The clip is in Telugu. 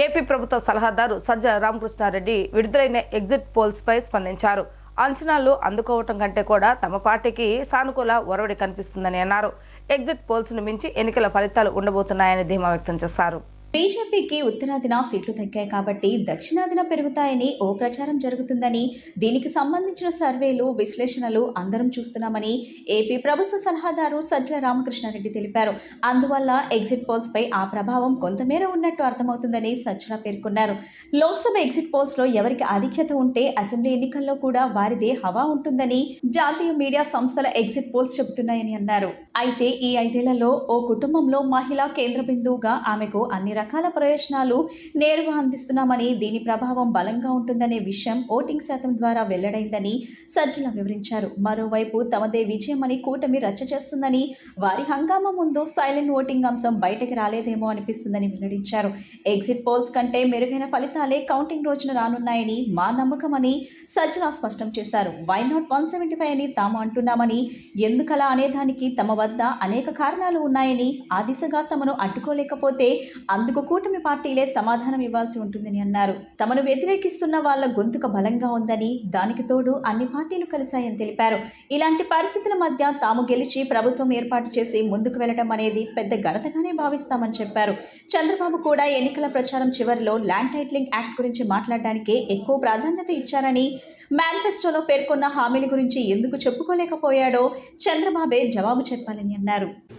ఏపీ ప్రభుత్వ సలహాదారు సజ్జల రామకృష్ణారెడ్డి విడుదలైన ఎగ్జిట్ పోల్స్ పై స్పందించారు. అంచనాలు అందుకోవటం కంటే కూడా తమ పార్టీకి సానుకూల ఒరవడి కనిపిస్తుందని అన్నారు. ఎగ్జిట్ పోల్స్ను మించి ఎన్నికల ఫలితాలు ఉండబోతున్నాయని ధీమా వ్యక్తం చేశారు. బీజేపీకి ఉత్తరాదిన సీట్లు తగ్గాయి కాబట్టి దక్షిణాదిన పెరుగుతాయని ఓ ప్రచారం జరుగుతుందని దీనికి సంబంధించిన సర్వేలు విశ్లేషణలు అందరం చూస్తున్నామని ఏపీ ప్రభుత్వ సలహాదారు సజ్జల రామకృష్ణారెడ్డి తెలిపారు. అందువల్ల ఎగ్జిట్ పోల్స్ పై ఆ ప్రభావం కొంతమేర ఉన్నట్టు అర్థమవుతుందని సజ్జల పేర్కొన్నారు. లోక్సభ ఎగ్జిట్ పోల్స్లో ఎవరికి ఆధిక్యత ఉంటే అసెంబ్లీ ఎన్నికల్లో కూడా వారిదే హవా ఉంటుందని జాతీయ మీడియా సంస్థల ఎగ్జిట్ పోల్స్ చెబుతున్నాయని అన్నారు. అయితే ఈ ఐదేళ్ళలో ఓ కుటుంబంలో మహిళ కేంద్ర బిందువుగా ఆమెకు అన్ని రకాల ప్రయోజనాలు నేరుగా అందిస్తున్నామని దీని ప్రభావం బలంగా ఉంటుందనే విషయం ఓటింగ్ శాతం ద్వారా వెల్లడైందని సజ్జల వివరించారు. మరోవైపు తమదే విజయమని కూటమి రచ్చ చేస్తుందని వారి హంగామా ముందు సైలెంట్ ఓటింగ్ అంశం బయటకి రాలేదేమో అనిపిస్తుందని వెల్లడించారు. ఎగ్జిట్ పోల్స్ కంటే మెరుగైన ఫలితాలే కౌంటింగ్ రోజున రానున్నాయని మా నమ్మకమని సజ్జల స్పష్టం చేశారు. Why not one seventy five అని తాము అంటున్నామని ఎందుకలా అనేదానికి తమ వద్ద అనేక కారణాలు ఉన్నాయని ఆ దిశగా తమను అడ్డుకోలేకపోతే అందుకు కూటమి పార్టీలే సమాధానం ఇవ్వాల్సి ఉంటుందని అన్నారు. తమను వ్యతిరేకిస్తున్న వాళ్ళ గొంతుక బలంగా ఉందని దానికి తోడు అన్ని పార్టీలు కలిశాయని తెలిపారు. ఇలాంటి పరిస్థితుల మధ్య తాము గెలిచి ప్రభుత్వం ఏర్పాటు చేసి ముందుకు వెళ్ళడం అనేది పెద్ద ఘనతగానే భావిస్తామని చెప్పారు. చంద్రబాబు కూడా ఎన్నికల ప్రచారం చివరిలో ల్యాండ్ టైట్లింగ్ యాక్ట్ గురించి మాట్లాడడానికే ఎక్కువ ప్రాధాన్యత ఇచ్చారని మేనిఫెస్టోలో పేర్కొన్న హామీల గురించి ఎందుకు చెప్పుకోలేకపోయాడో చంద్రబాబే జవాబు చెప్పాలని అన్నారు.